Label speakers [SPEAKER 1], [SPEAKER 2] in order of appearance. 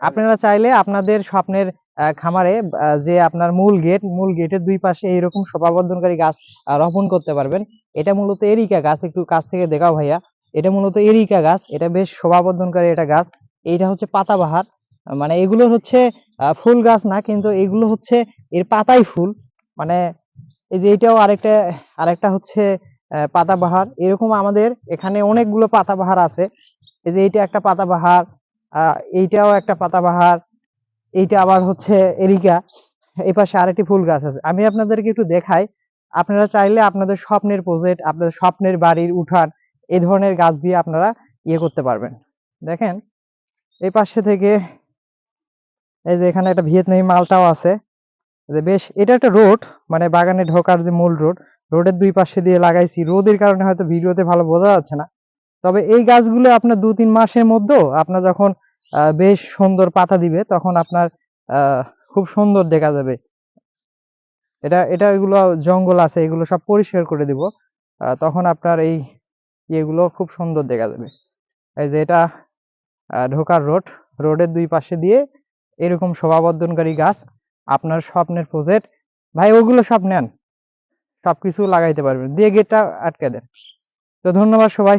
[SPEAKER 1] আপনারা চাইলে আপনাদের স্বপ্নের খামারে যে আপনার মূল গেট, মূল গেটের দুই পাশে এইরকম শোভাবর্ধনকারী গাছ রোপণ করতে পারবেন। এটা মূলত এরিকা গাছ, একটু কাছ থেকে দেখাও ভাইয়া। এটা মূলত এরিকা গাছ, এটা বেশ শোভাবর্ধনকারী এটা গাছ। এইটা হচ্ছে পাতাবাহার মানে এগুলো হচ্ছে ফুল গাছ না, কিন্তু এগুলো হচ্ছে এর পাতাই ফুল। মানে এই যে এটাও আরেকটা আরেকটা হচ্ছে পাতাবাহার। এরকম আমাদের এখানে অনেকগুলো পাতাবাহার আছে। এই যে এইটা একটা পাতাবাহার এইটাও একটা পাতাবাহার, এইটা আবার হচ্ছে এরিকা। এই পাশে আরেকটি ফুল গাছ আছে। আমি আপনাদেরকে একটু দেখাই। আপনারা চাইলে আপনাদের স্বপ্নের প্রজেক্ট আপনাদের স্বপ্নের বাড়ির উঠান এই ধরনের গাছ দিয়ে আপনারা ইয়ে করতে পারবেন। দেখেন এই পাশে থেকে এই যে এখানে একটা ভিয়েতনামি মালটাও আছে। যে বেশ, এটা একটা রোড মানে বাগানে ঢোকার যে মূল রোড, রোডের দুই পাশে দিয়ে লাগাইছি। রোদের কারণে হয়তো ভিডিওতে ভালো বোঝা যাচ্ছে না। তবে এই গাছগুলো আপনার দু তিন মাসের মধ্যেও আপনার যখন বেশ সুন্দর পাতা দিবে, তখন আপনার খুব সুন্দর দেখা যাবে। এটা এটা এগুলো জঙ্গল আছে, এগুলো সব পরিষ্কার করে দিব। তখন আপনার এই ইয়েগুলো খুব সুন্দর দেখা যাবে। এই যে এটা ঢোকার রোড, রোডের দুই পাশে দিয়ে এরকম শোভাবর্ধনকারী গাছ, আপনার স্বপ্নের প্রজেক্ট ভাই, ওগুলো সব নেন। সবকিছু লাগাইতে পারবেন। দিয়ে গেটটা আটকে দেন। তো ধন্যবাদ সবাই।